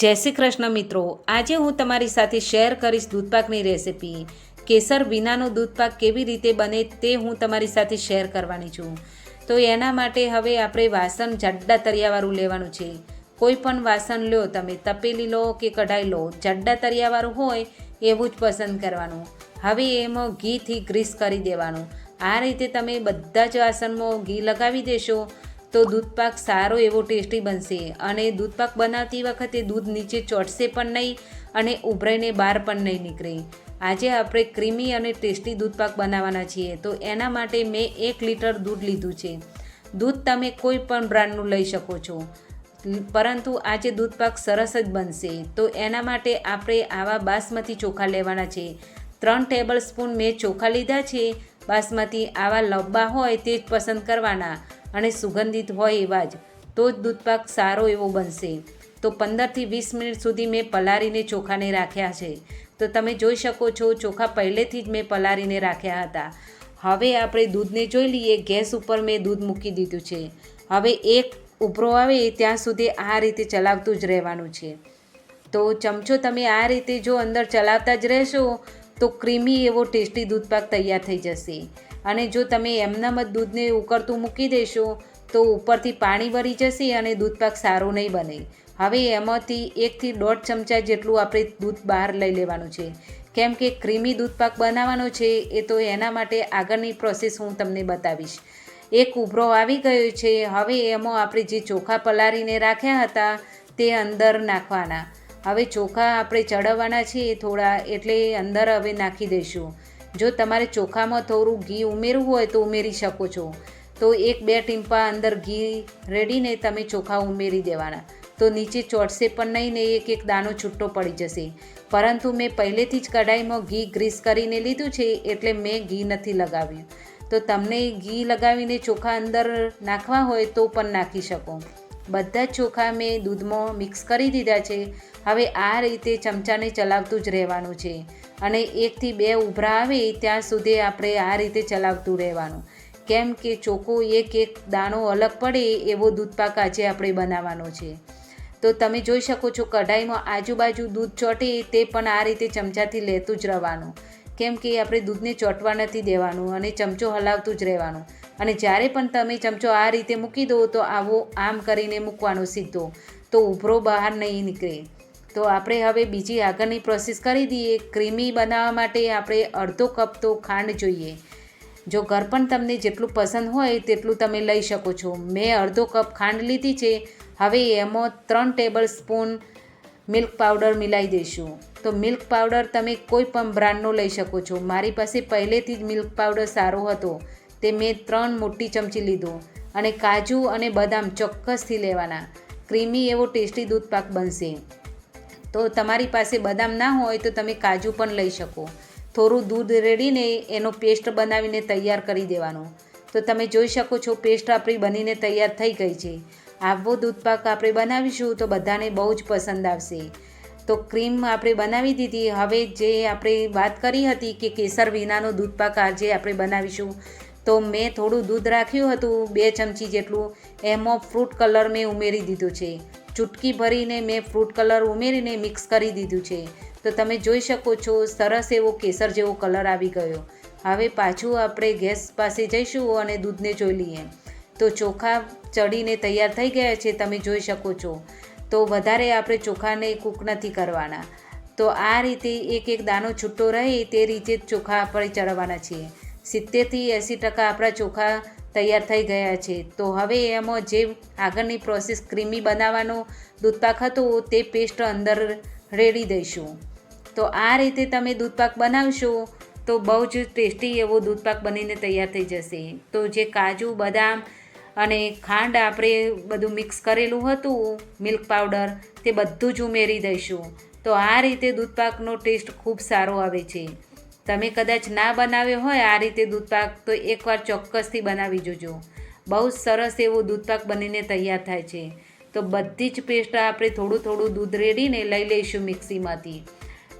જય શ્રી કૃષ્ણ મિત્રો. આજે હું તમારી સાથે શેર કરીશ દૂધપાકની રેસિપી. કેસર વિનાનો દૂધપાક કેવી રીતે બને તે હું તમારી સાથે શેર કરવાની છું. તો એના માટે હવે આપણે વાસણ જાડા તરિયાવાળું લેવાનું છે. કોઈ પણ વાસણ લો, તમે તપેલી લો કે કઢાઈ લો, જાડા તરિયાવાળું હોય એવું જ પસંદ કરવાનું. હવે એમાં ઘીથી ગ્રીસ કરી દેવાનું. આ રીતે તમે બધા જ વાસણમાં ઘી લગાવી દેશો. તો દૂધપાક સારો એવો ટેસ્ટી બનશે અને દૂધપાક બનાવતી વખતે દૂધ નીચે ચોટશે પણ નહીં અને ઉભરાઈને બહાર પણ નહીં નીકળે. આજે આપણે ક્રીમી અને ટેસ્ટી દૂધપાક બનાવવાના છીએ, તો એના માટે મેં એક લીટર દૂધ લીધું છે. દૂધ તમે કોઈ પણ બ્રાન્ડનું લઈ શકો છો. પરંતુ આજે દૂધપાક સરસ જ બનશે, તો એના માટે આપણે આવા બાસમતી ચોખા લેવાના છે. ત્રણ ટેબલ સ્પૂન મેં ચોખા લીધા છે. બાસમતી આવા લંબા હોય તે જ પસંદ કરવાના. અને સુગંધિત હોય એવા જ, તો જ દૂધપાક સારો એવો બનશે. તો પંદરથી વીસ મિનિટ સુધી મેં પલાળીને ચોખાને રાખ્યા છે. તો તમે જોઈ શકો છો, ચોખા પહેલેથી જ મેં પલાળીને રાખ્યા હતા. હવે આપણે દૂધને જોઈ લઈએ, ગેસ ઉપર મેં દૂધ મૂકી દીધું છે. હવે એક ઉભરો આવે ત્યાં સુધી આ રીતે ચલાવતું જ રહેવાનું છે. તો ચમચો તમે આ રીતે જો અંદર ચલાવતા જ રહેશો, તો ક્રીમી એવો ટેસ્ટી દૂધપાક તૈયાર થઈ જશે. અને જો તમે એમનામ જ દૂધને ઉકળતું મૂકી દેશો, તો ઉપરથી પાણી ભરી જશે અને દૂધપાક સારો નહીં બને. હવે એમાંથી એકથી દોઢ ચમચા જેટલું આપણે દૂધ બહાર લઈ લેવાનું છે. કેમ કે ક્રીમી દૂધપાક બનાવવાનો છે, એ તો એના માટે આગળની પ્રોસેસ હું તમને બતાવીશ. એક ઉભરો આવી ગયો છે, હવે એમાં આપણે જે ચોખા પલાળીને રાખ્યા હતા, તે અંદર નાખવાના. હવે ચોખા આપણે ચડવવાના છે, થોડા એટલે અંદર હવે નાખી દઈશું જો તમારે ચોખામાં થોડું ઘી ઉમેરવું હોય તો ઉમેરી શકો છો. તો એક બે ટીમ્પા અંદર ઘી રેડીને તમે ચોખા ઉમેરી દેવાના. તો નીચે ચોટશે પણ નહીં ને એક એક દાણો છૂટો પડી જશે. પરંતુ મેં પહેલેથી જ કઢાઈમાં ઘી ગ્રીસ કરીને લીધું છે એટલે મેં ઘી નથી લગાવ્યું. તો તમને ઘી લગાવીને ચોખા અંદર નાખવા હોય તો પણ નાખી શકો. બધા જ ચોખા મેં દૂધમાં મિક્સ કરી દીધા છે. હવે આ રીતે ચમચાને ચલાવતું જ રહેવાનું છે. અને એકથી બે ઉભરા આવે ત્યાં સુધી આપણે આ રીતે ચલાવતું રહેવાનું. કેમ કે ચોખ્ખો એક એક દાણો અલગ પડે એવો દૂધપાક આજે આપણે બનાવવાનો છે. તો તમે જોઈ શકો છો કઢાઈમાં આજુબાજુ દૂધ ચોટે તે પણ આ રીતે ચમચાથી લેતું જ રહેવાનું. કેમ કે આપણે દૂધને ચોંટવા નથી દેવાનું અને ચમચો હલાવતું જ રહેવાનું. અને જ્યારે પણ તમે ચમચો આ રીતે મૂકી દો તો આવો આમ કરીને મૂકવાનો સીધો. તો ઉભરો બહાર નહીં નીકળે. તો આપણે હવે બીજી આગળની પ્રોસેસ કરી દઈએ. ક્રીમી બનાવવા માટે આપણે અડધો કપ તો ખાંડ જોઈએ. જો ઘર પણ તમને જેટલું પસંદ હોય તેટલું તમે લઈ શકો છો. મેં અડધો કપ ખાંડ લીધી છે. હવે એમાં ત્રણ ટેબલ સ્પૂન મિલ્ક પાવડર મિલાવી દઈશું. તો મિલ્ક પાવડર તમે કોઈ પણ બ્રાન્ડનો લઈ શકો છો. મારી પાસે પહેલેથી જ મિલ્ક પાવડર સારો હતો. તે મેં ત્રણ મોટી ચમચી લીધું અને કાજુ અને બદામ ચોક્કસથી લેવાના. ક્રીમી એવો ટેસ્ટી દૂધપાક બનશે. તો તમારી પાસે બદામ ના હોય તો તમે કાજુ પણ લઈ શકો. થોડું દૂધ રેડીને એનો પેસ્ટ બનાવીને તૈયાર કરી દેવાનો. તો તમે જોઈ શકો છો પેસ્ટ આપણી બનીને તૈયાર થઈ ગઈ છે. આવો દૂધપાક આપણે બનાવીશું તો બધાને બહુ જ પસંદ આવશે. તો ક્રીમ આપણે બનાવી દીધી. હવે જે આપણે વાત કરી હતી કે કેસર વિનાનો દૂધપાક આજે આપણે બનાવીશું. તો મેં થોડું દૂધ રાખ્યું હતું, બે ચમચી જેટલું. એમાં ફ્રૂટ કલર મેં ઉમેરી દીધું છે. ચૂટકી ભરીને મેં ફ્રૂટ કલર ઉમેરીને મિક્સ કરી દીધું છે. તો તમે જોઈ શકો છો, સરસ એવો કેસર જેવો કલર આવી ગયો. હવે પાછું આપણે ગેસ પાસે જઈશું અને દૂધને જોઈ લઈએ. તો ચોખા ચડીને તૈયાર થઈ ગયા છે, તમે જોઈ શકો છો. તો વધારે આપણે ચોખાને કૂક નથી કરવાના. તો આ રીતે એક એક દાણો છૂટો રહે, તે રીતે ચોખા આપણે ચડવાના છીએ. સિત્તેરથી એંસી ટકા આપણા ચોખા તૈયાર થઈ ગયા છે. તો હવે એમાં જે આગળની પ્રોસેસ ક્રીમી બનાવવાનો દૂધપાક હતો તે પેસ્ટ અંદર રેડી દઈશું. તો આ રીતે તમે દૂધપાક બનાવશો તો બહુ જ ટેસ્ટી એવો દૂધપાક બનીને તૈયાર થઈ જશે. તો જે કાજુ, બદામ અને ખાંડ આપણે બધું મિક્સ કરેલું હતું, મિલ્ક પાવડર, તે બધું જ ઉમેરી દઈશું. તો આ રીતે દૂધપાકનો ટેસ્ટ ખૂબ સારો આવે છે. તમે કદાચ ના બનાવ્યો હોય આ રીતે દૂધપાક, તો એકવાર ચોક્કસથી બનાવી જોજો. બહુ સરસ એવો દૂધપાક બનીને તૈયાર થાય છે. તો બધી જ પેસ્ટ આપણે થોડું થોડું દૂધ રેડીને લઈ લઈશું મિક્સીમાંથી.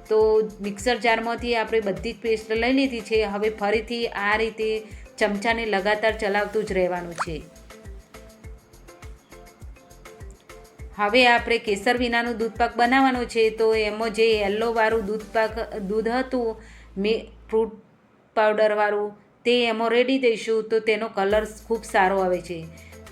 તો મિક્સર જારમાંથી આપણે બધી જ પેસ્ટ લઈ લીધી છે. હવે ફરીથી આ રીતે ચમચાને લગાતાર ચલાવતું જ રહેવાનું છે. હવે આપણે કેસર વિનાનું દૂધપાક બનાવવાનું છે. તો એમાં જે યલોવાળું દૂધપાક, દૂધ હતું મે ફ્રૂટ પાવડરવાળું તે એમાં રેડી દઈશું તો તેનો કલર ખૂબ સારો આવે છે.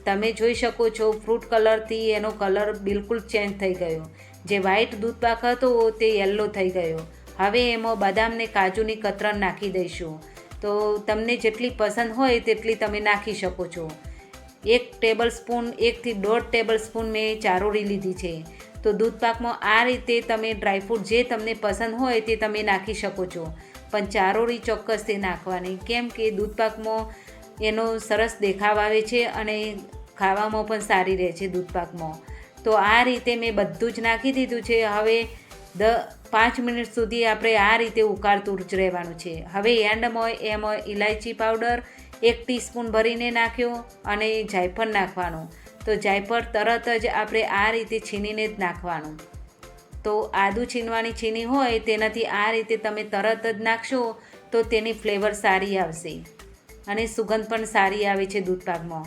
તમે જોઈ શકો છો ફ્રૂટ કલરથી એનો કલર બિલકુલ ચેન્જ થઈ ગયો. જે વ્હાઈટ દૂધપાક હતો તે યલો થઈ ગયો. હવે એમાં બદામને કાજુની કતરણ નાખી દઈશું. તો તમને જેટલી પસંદ હોય તેટલી તમે નાખી શકો છો. એક ટેબલ સ્પૂન એકથી દોઢ ટેબલ સ્પૂન મેં ચારોળી લીધી છે. તો દૂધપાકમાં આ રીતે તમે ડ્રાયફ્રૂટ જે તમને પસંદ હોય તે તમે નાખી શકો છો. પણ ચારોળી ચોક્કસથી નાખવાની. કેમ કે દૂધપાકમાં એનો સરસ દેખાવ આવે છે અને ખાવામાં પણ સારી રહે છે દૂધપાકમાં. તો આ રીતે મેં બધું જ નાખી દીધું છે. હવે દ પાંચ મિનિટ સુધી આપણે આ રીતે ઉકાળતું જ રહેવાનું છે. હવે એન્ડમાં એમાં ઇલાયચી પાવડર એક ટીસ્પૂન ભરીને નાખ્યો અને જાયફળ નાખવાનું. તો જાયફળ તરત જ આપણે આ રીતે છીનીને જ નાખવાનું. તો આદું છીનવાની છીની હોય, તેનાથી આ રીતે તમે તરત જ નાખશો તો તેની ફ્લેવર સારી આવશે. અને સુગંધ પણ સારી આવે છે દૂધપાકમાં.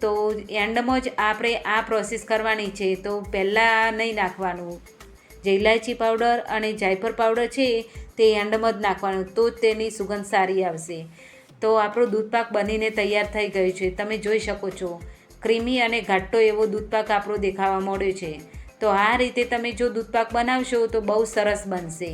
તો એન્ડમાં જ આપણે આ પ્રોસેસ કરવાની છે, તો પહેલાં નહીં નાખવાનું. જે ઇલાયચી પાવડર અને જાયફળ પાવડર છે, તે એન્ડમાં જ નાખવાનું, તો જ તેની સુગંધ સારી આવશે. તો આપણો દૂધપાક બનીને તૈયાર થઈ ગયું છે, તમે જોઈ શકો છો. ક્રીમી અને ઘાટો એવો દૂધપાક આપણો દેખાવા મળ્યો છે. તો આ રીતે તમે જો દૂધપાક બનાવશો તો બહુ સરસ બનશે.